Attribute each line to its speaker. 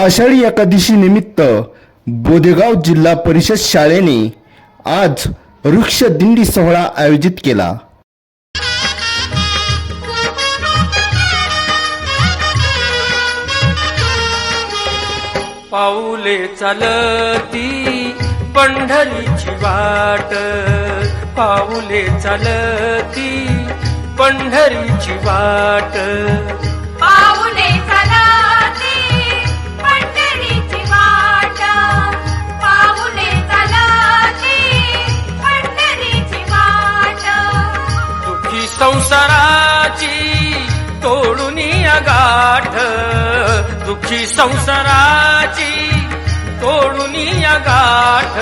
Speaker 1: आषाढी एकादशी निमित्त बोदेगाव जिल्हा परिषद शाळेने आज वृक्ष दिंडी सोहळा आयोजित केला.
Speaker 2: पाऊले चालती पंढरीची वाट पाऊले चालती पंढरीची वाट. संसाराची तोडून गाठ दुखी संसाराची तोडून गाठ